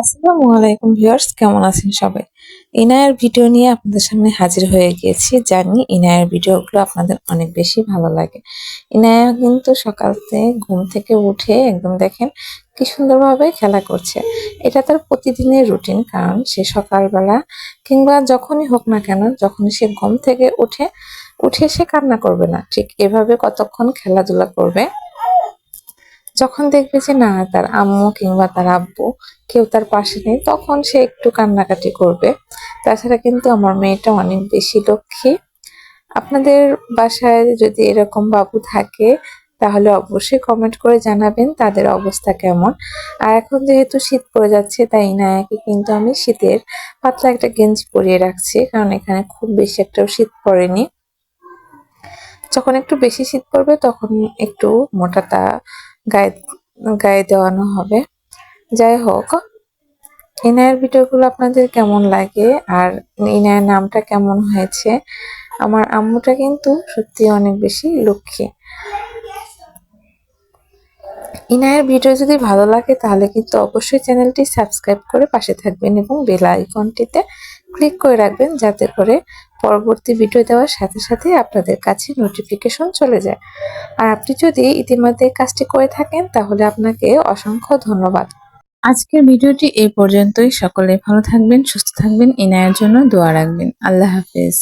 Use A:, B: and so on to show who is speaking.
A: আসসালামু আলাইকুম ভিউয়ার্স, কেমন আছেন সবাই? ইনায়ের ভিডিও নিয়ে আপনাদের সামনে হাজির হয়ে গিয়েছি। জানি ইনায়ের ভিডিওগুলো আপনাদের অনেক বেশি ভালো লাগে। ইনায়া কিন্তু সকালতে ঘুম থেকে উঠে একদম দেখেন কি সুন্দরভাবে খেলা করছে। এটা তার প্রতিদিনের রুটিন, কারণ সে সকালবেলা কিংবা যখনই হোক না কেন, যখনই সে ঘুম থেকে উঠে উঠে সে কান্না করবে না। ঠিক এভাবে কতক্ষণ খেলাধুলা করবে যখন দেখবে যে না, তার আম্মু কিংবা তার আব্বু কেউ তার পাশে নেই, তখন সে একটু কান্নাকাটি করবে। তাছাড়া কিন্তু আমার মেয়েটা অনেক বেশি লক্ষ্মী। আপনাদের বাসায় যদি এরকম বাবু থাকে, তাহলে অবশ্যই কমেন্ট করে জানাবেন তাদের অবস্থা কেমন। আর এখন যেহেতু শীত পড়ে যাচ্ছে, তাই নায়াকে কিন্তু আমি শীতের পাতলা একটা গেঞ্জি পরিয়ে রাখছি, কারণ এখানে খুব বেশি একটাও শীত পড়েনি। যখন একটু বেশি শীত পড়বে, তখন একটু মোটাটা গায়ে গায়ে দেওয়ানো হবে। যাই হোক, ইনায়ের ভিডিওগুলো আপনাদের কেমন লাগে আর ইনায়ের নামটা কেমন হয়েছে? আমার আম্মুটা কিন্তু সত্যি অনেক বেশি লক্ষ্মী। ইনায়ের ভিডিও যদি ভালো লাগে তাহলে কিন্তু অবশ্যই চ্যানেলটি সাবস্ক্রাইব করে পাশে থাকবেন এবং বেল আইকনটিতে ক্লিক করে রাখবেন যাতে করে পরবর্তী ভিডিও দেওয়ার সাথে সাথে আপনাদের কাছে নোটিফিকেশন চলে যায়। আর আপনি যদি ইতিমধ্যে কাজটি করে থাকেন, তাহলে আপনাকে অসংখ্য ধন্যবাদ। আজকের ভিডিওটি এই পর্যন্তই। সকলে ভালো থাকবেন, সুস্থ থাকবেন এনায়ের জন্য দোয়া রাখবেন। আল্লাহ হাফেজ।